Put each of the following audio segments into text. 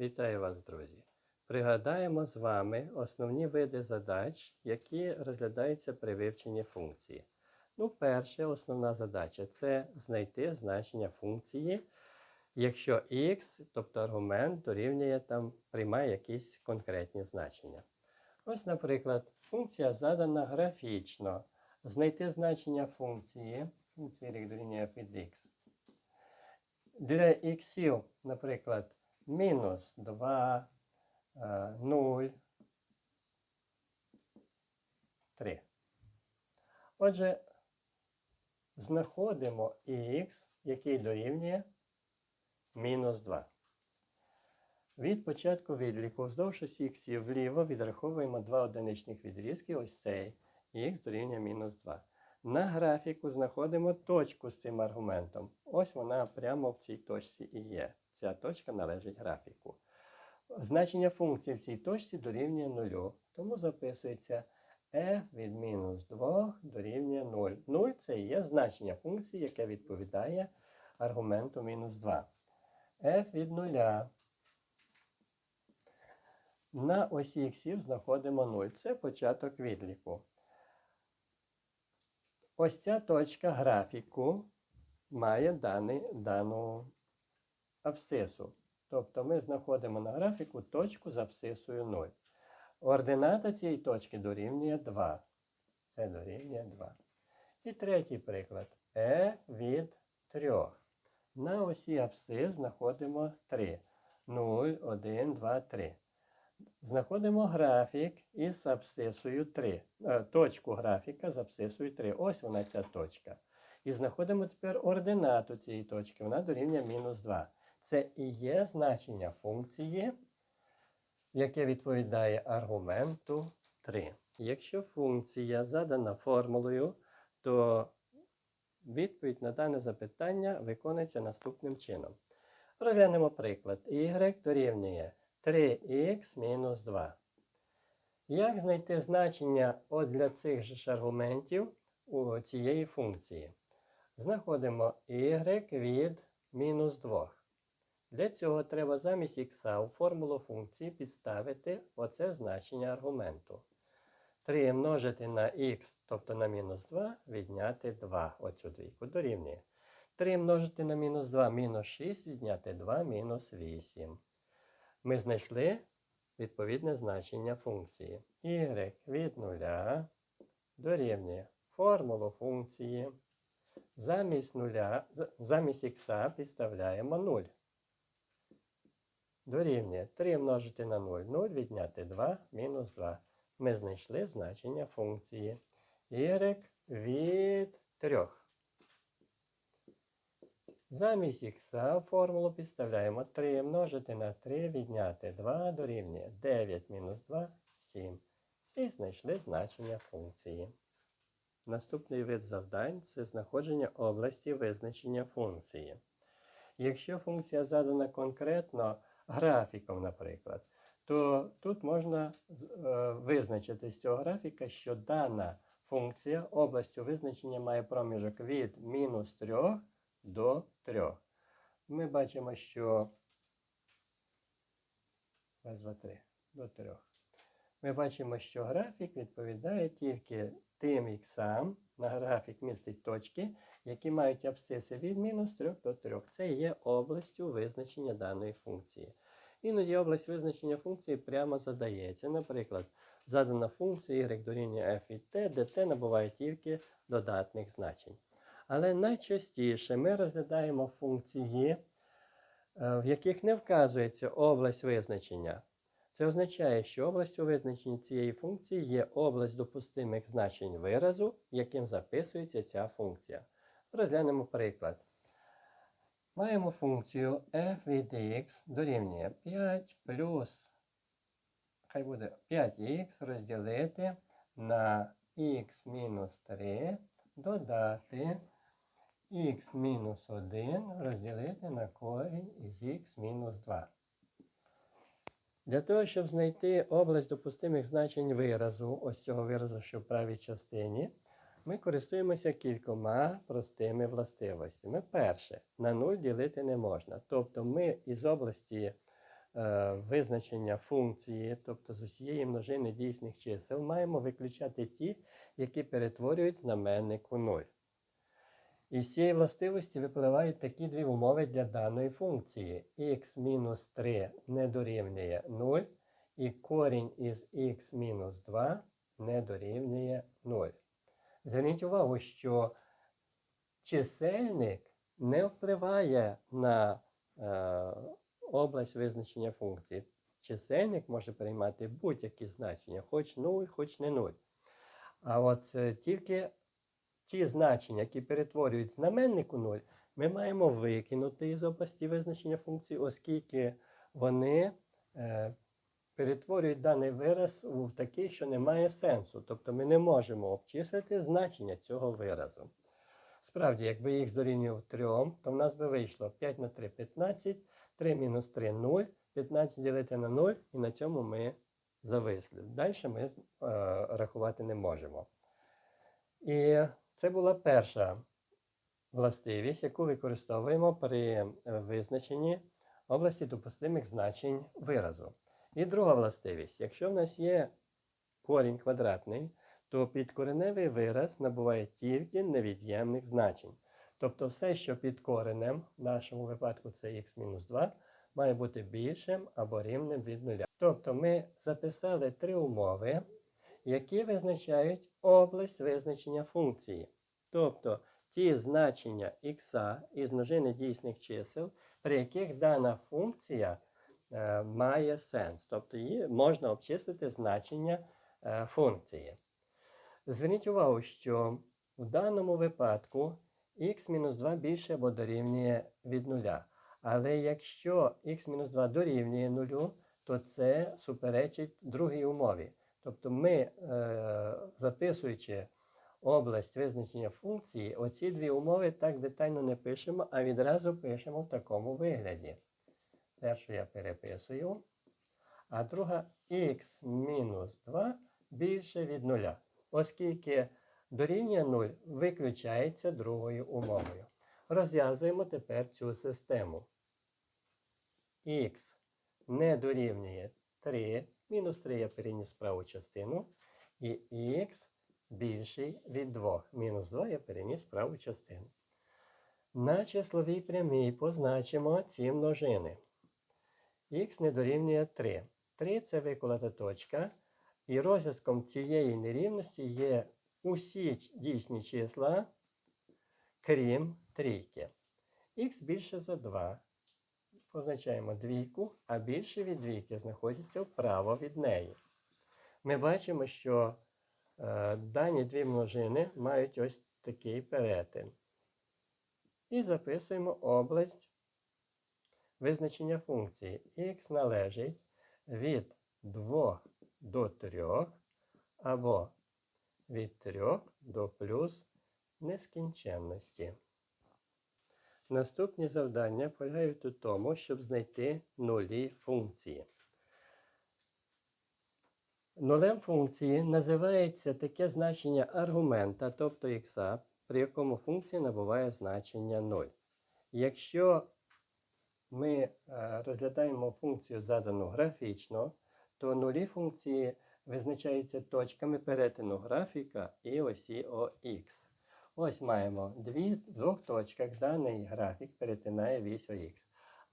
Вітаю вас, друзі! Пригадаємо з вами основні види задач, які розглядаються при вивченні функції. Ну, перша основна задача це знайти значення функції, якщо x, тобто аргумент, дорівнює там, приймає якісь конкретні значення. Ось, наприклад, функція задана графічно. Знайти значення функції, функції y дорівнює від x. Для х, наприклад, мінус 2, 0, 3. Отже, знаходимо х, який дорівнює мінус 2. Від початку відліку вздовж осі х вліво відраховуємо два одиничних відрізки, ось цей, х дорівнює мінус 2. На графіку знаходимо точку з цим аргументом. Ось вона прямо в цій точці і є. Ця точка належить графіку. Значення функції в цій точці дорівнює 0. Тому записується f від мінус 2 дорівнює 0. 0 це є значення функції, яке відповідає аргументу мінус 2. f від 0. На осі іксів знаходимо 0. Це початок відліку. Ось ця точка графіку має даний, дану абсцису. Тобто ми знаходимо на графіку точку з абсцисою 0. Ордината цієї точки дорівнює 2. Це дорівнює 2. І третій приклад. e від 3. На осі абсцис знаходимо 3. 0, 1, 2, 3. Знаходимо графік із абсцисою 3. Е, Точку графіка з абсцисою 3. Ось вона ця точка. І знаходимо тепер ординату цієї точки. Вона дорівнює мінус 2. Це і є значення функції, яке відповідає аргументу 3. Якщо функція задана формулою, то відповідь на дане запитання виконується наступним чином. Розглянемо приклад. y дорівнює 3х мінус 2. Як знайти значення от для цих же ж аргументів у цієї функції? Знаходимо y від мінус 2. Для цього треба замість х у формулу функції підставити оце значення аргументу. 3 множити на х, тобто на мінус 2, відняти 2. Оцю двійку дорівнює. 3 множити на мінус 2 мінус 6, відняти 2 мінус 8. Ми знайшли відповідне значення функції. y від 0 дорівнює формулу функції. Замість 0, замість х підставляємо 0 дорівнює 3 множити на 0, 0 відняти 2, мінус 2. Ми знайшли значення функції y від 3. Замість х формулу підставляємо 3 множити на 3, відняти 2 дорівнює 9 мінус 2, 7. І знайшли значення функції. Наступний вид завдань це знаходження області визначення функції. Якщо функція задана конкретно графіком, наприклад, то тут можна е, визначити з цього графіка, що дана функція областю визначення має проміжок від мінус 3 до 3. Ми бачимо, що раз, два, три, до 3. Ми бачимо, що графік відповідає тільки тим іксам, на графік містить точки, які мають абсциси від мінус 3 до 3. Це є областю визначення даної функції. Іноді область визначення функції прямо задається. Наприклад, задана функція y дорівнює f від t, де t набуває тільки додатних значень. Але найчастіше ми розглядаємо функції, е, в яких не вказується область визначення. Це означає, що областю визначення цієї функції є область допустимих значень виразу, яким записується ця функція. Розглянемо приклад. Маємо функцію f від x дорівнює 5 плюс, хай буде 5х розділити на x мінус 3, додати х мінус 1 розділити на корінь із х мінус 2. Для того, щоб знайти область допустимих значень виразу, ось цього виразу, що в правій частині, ми користуємося кількома простими властивостями. Перше, на 0 ділити не можна. Тобто ми із області е, визначення функції, тобто з усієї множини дійсних чисел, маємо виключати ті, які перетворюють знаменник у нуль. Із цієї властивості випливають такі дві умови для даної функції. х-3 не дорівнює 0, і корінь із х-2 не дорівнює 0. Зверніть увагу, що чисельник не впливає на е, область визначення функції. Чисельник може приймати будь-які значення, хоч 0, хоч не 0. А от е, тільки ті значення, які перетворюють знаменник у 0, ми маємо викинути із області визначення функції, оскільки вони е, перетворюють даний вираз у такий, що не має сенсу. Тобто ми не можемо обчислити значення цього виразу. Справді, якби х дорівнював 3, то в нас би вийшло 5 на 3 15, 3 мінус 3 0, 15 ділити на 0, і на цьому ми зависли. Далі ми е, рахувати не можемо. І це була перша властивість, яку використовуємо при е, визначенні області допустимих значень виразу. І друга властивість. Якщо в нас є корінь квадратний, то підкореневий вираз набуває тільки невід'ємних значень. Тобто все, що під коренем, в нашому випадку це х-2, має бути більшим або рівним від нуля. Тобто ми записали три умови, які визначають область визначення функції. Тобто ті значення х із множини дійсних чисел, при яких дана функція е, має сенс. Тобто її можна обчислити значення е, функції. Зверніть увагу, що в даному випадку х-2 більше або дорівнює від нуля. Але якщо х-2 дорівнює нулю, то це суперечить другій умові. Тобто ми, е, записуючи область визначення функції, оці дві умови так детально не пишемо, а відразу пишемо в такому вигляді. Першу я переписую, а друга х-2 більше від нуля оскільки дорівнює 0 виключається другою умовою. Розв'язуємо тепер цю систему. Х не дорівнює 3, мінус 3 я переніс праву частину, і х більший від 2. Мінус 2 я переніс праву частину. На числовій прямій позначимо ці множини. Х не дорівнює 3. 3 це виколота точка. І розв'язком цієї нерівності є усі дійсні числа, крім трійки. Х більше за 2. Позначаємо двійку, а більше від двійки знаходиться вправо від неї. Ми бачимо, що е, дані дві множини мають ось такий перетин. І записуємо область визначення функції. Х належить від 2 до 3 або від 3 до плюс нескінченності. Наступні завдання полягають у тому, щоб знайти нулі функції. Нулем функції називається таке значення аргумента, тобто х, при якому функція набуває значення 0. Якщо ми е, розглядаємо функцію задану графічно, то нулі функції визначаються точками перетину графіка і осі ОХ. Ось маємо дві, в двох точках даний графік перетинає вісь ОХ.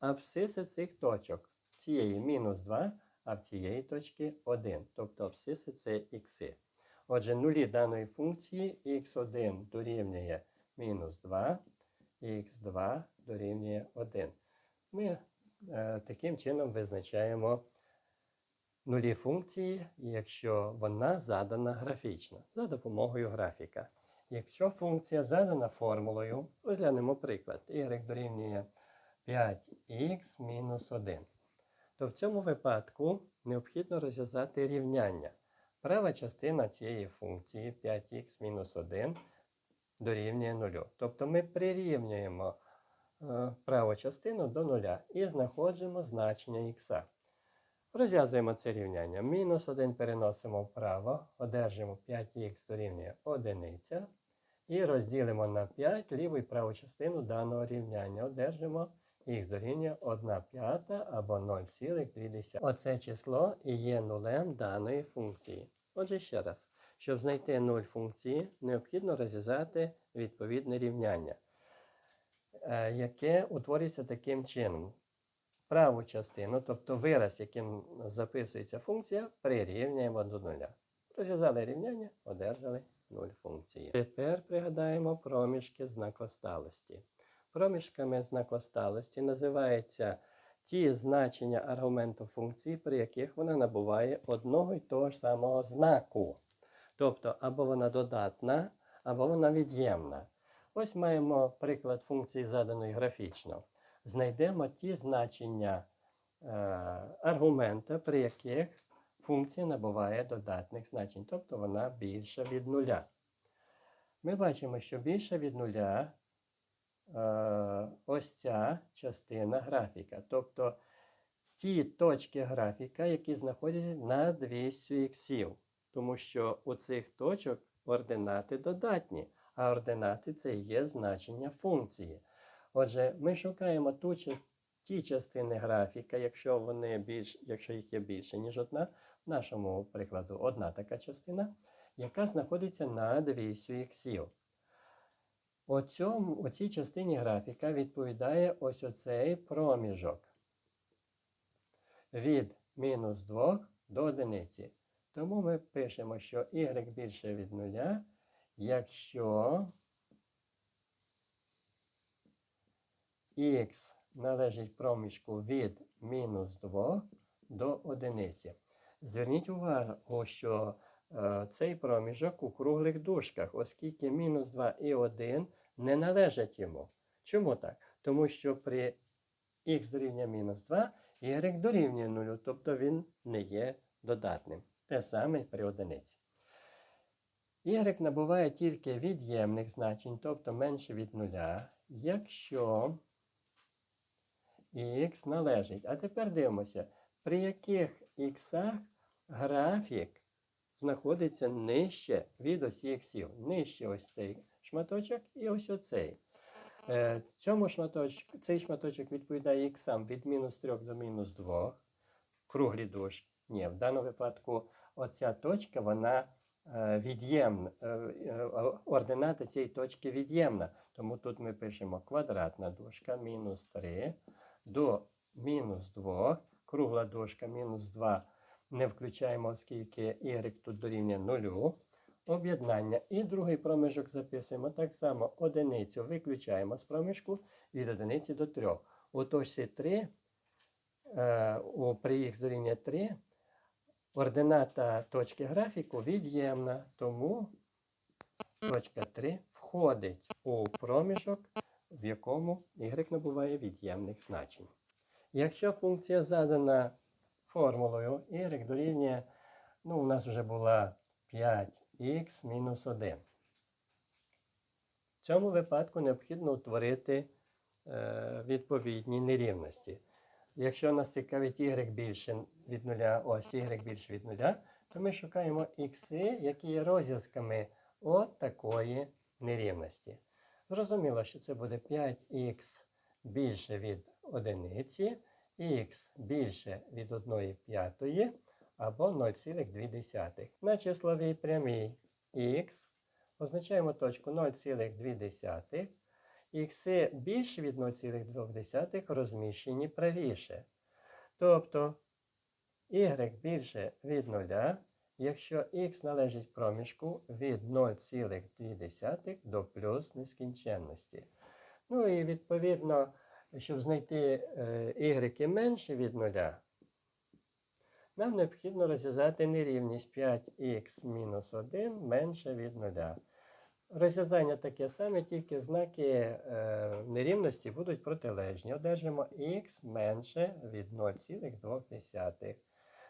Абсциси цих точок цієї мінус 2, а в цієї точки 1. Тобто абсциси це ікси. Отже, нулі даної функції х1 дорівнює мінус 2, х2 дорівнює 1. Ми е, таким чином визначаємо нулі функції, якщо вона задана графічно, за допомогою графіка. Якщо функція задана формулою, розглянемо приклад, y дорівнює 5х мінус 1, то в цьому випадку необхідно розв'язати рівняння. Права частина цієї функції 5х мінус 1 дорівнює 0. Тобто ми прирівнюємо е, праву частину до 0 і знаходимо значення х. Розв'язуємо це рівняння. Мінус 1 переносимо вправо, одержимо 5х дорівнює 1. І розділимо на 5 ліву і праву частину даного рівняння. Одержимо х дорівнює 1 п'ята або 0,2. Оце число і є нулем даної функції. Отже, ще раз, щоб знайти нуль функції, необхідно розв'язати відповідне рівняння, е, яке утворюється таким чином. Праву частину, тобто вираз, яким записується функція, прирівняємо до нуля. Розв'язали рівняння, одержали 0 функції. Тепер пригадаємо проміжки знакосталості. Проміжками знакосталості називаються ті значення аргументу функції, при яких вона набуває одного й того ж самого знаку. Тобто або вона додатна, або вона від'ємна. Ось маємо приклад функції, заданої графічно. Знайдемо ті значення е, аргумента, при яких функція набуває додатних значень, тобто вона більша від нуля. Ми бачимо, що більша від нуля е, ось ця частина графіка. Тобто ті точки графіка, які знаходяться над вісю іксів. Тому що у цих точок ординати додатні, а ординати це є значення функції. Отже, ми шукаємо ту, ті частини графіка, якщо вони більш, якщо їх є більше, ніж одна, в нашому прикладу одна така частина, яка знаходиться над вісю іксів. У, цьому, у цій частині графіка відповідає ось оцей проміжок від мінус 2 до одиниці. Тому ми пишемо, що y більше від нуля, якщо х належить проміжку від мінус 2 до одиниці. Зверніть увагу, що е, цей проміжок у круглих дужках, оскільки мінус 2 і 1 не належать йому. Чому так? Тому що при х дорівнює мінус 2, y дорівнює 0, тобто він не є додатним. Те саме при одиниці. Y набуває тільки від'ємних значень, тобто менше від нуля, якщо х належить. А тепер дивимося, при яких х графік знаходиться нижче від осі іксів. Нижче ось цей шматочок і ось оцей. Е, Цьому шматочку, цей шматочок відповідає іксам від мінус 3 до мінус 2. Круглі дужки. Ні, в даному випадку оця точка, вона е, від'ємна. е, Ордината цієї точки від'ємна. Тому тут ми пишемо квадратна дужка мінус 3 до мінус 2. Кругла дужка мінус 2 не включаємо, оскільки y тут дорівнює 0. Об'єднання. І другий проміжок записуємо так само одиницю виключаємо з проміжку від одиниці до 3. У точці 3, е, при х дорівнює 3, ордината точки графіку від'ємна, тому точка 3 входить у проміжок, в якому y набуває від'ємних значень. Якщо функція задана формулою y дорівнює, ну, у нас вже була 5х мінус 1. В цьому випадку необхідно утворити е, відповідні нерівності. Якщо нас цікавить y більше від 0, ось y більше від 0, то ми шукаємо х, які є розв'язками от такої нерівності. Зрозуміло, що це буде 5х більше від одиниці, х більше від 1 п'ятої або 0,2. На числовій прямій х позначаємо точку 0,2. Ікси більше від 0,2 розміщені правіше. Тобто y більше від 0, якщо х належить проміжку від 0,2 до плюс нескінченності. Ну і відповідно, щоб знайти е, y менше від 0, нам необхідно розв'язати нерівність 5х мінус 1 менше від 0. Розв'язання таке саме, тільки знаки е, нерівності будуть протилежні. Одержимо х менше від 0,2.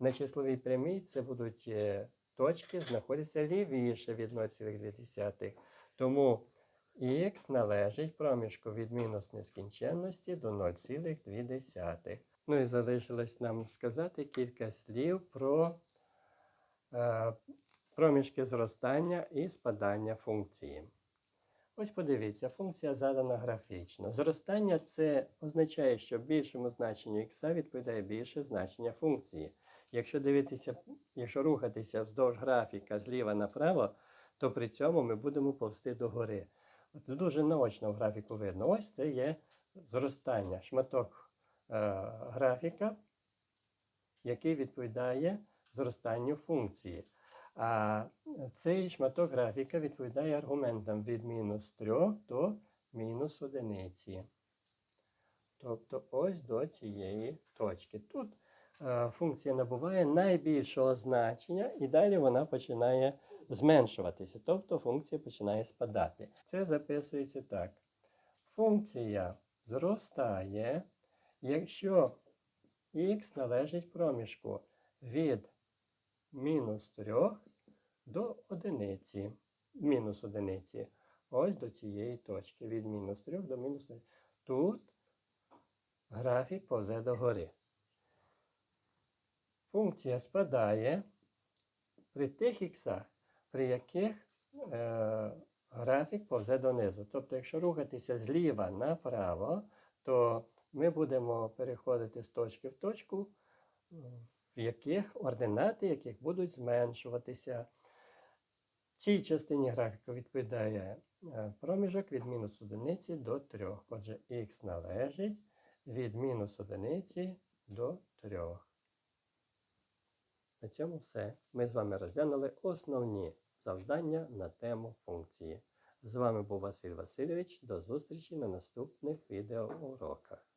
На числовій прямій це будуть е, точки, знаходяться лівіше від 0,2. Тому х належить проміжку від мінус нескінченності до 0,2. Ну і залишилось нам сказати кілька слів про е, проміжки зростання і спадання функції. Ось подивіться, функція задана графічно. Зростання це означає, що більшому значенню х відповідає більше значення функції. Якщо дивитися, якщо рухатися вздовж графіка зліва направо, то при цьому ми будемо повсти догори. От дуже наочно в графіку видно. Ось це є зростання, шматок е, графіка, який відповідає зростанню функції. А цей шматок графіка відповідає аргументам від мінус 3 до мінус 1. Тобто ось до цієї точки. Тут функція набуває найбільшого значення, і далі вона починає зменшуватися. Тобто функція починає спадати. Це записується так. Функція зростає, якщо х належить проміжку від мінус 3 до одиниці. Мінус одиниці. Ось до цієї точки. Від мінус 3 до мінус 1. Тут графік повзе догори. Функція спадає при тих іксах, при яких е, графік повзе донизу. Тобто, якщо рухатися зліва направо, то ми будемо переходити з точки в точку, в яких ординати яких будуть зменшуватися. Цій частині графіку відповідає е, проміжок від мінус одиниці до 3. Отже, х належить від мінус одиниці до 3. На цьому все. Ми з вами розглянули основні завдання на тему функції. З вами був Василь Васильович. До зустрічі на наступних відеоуроках.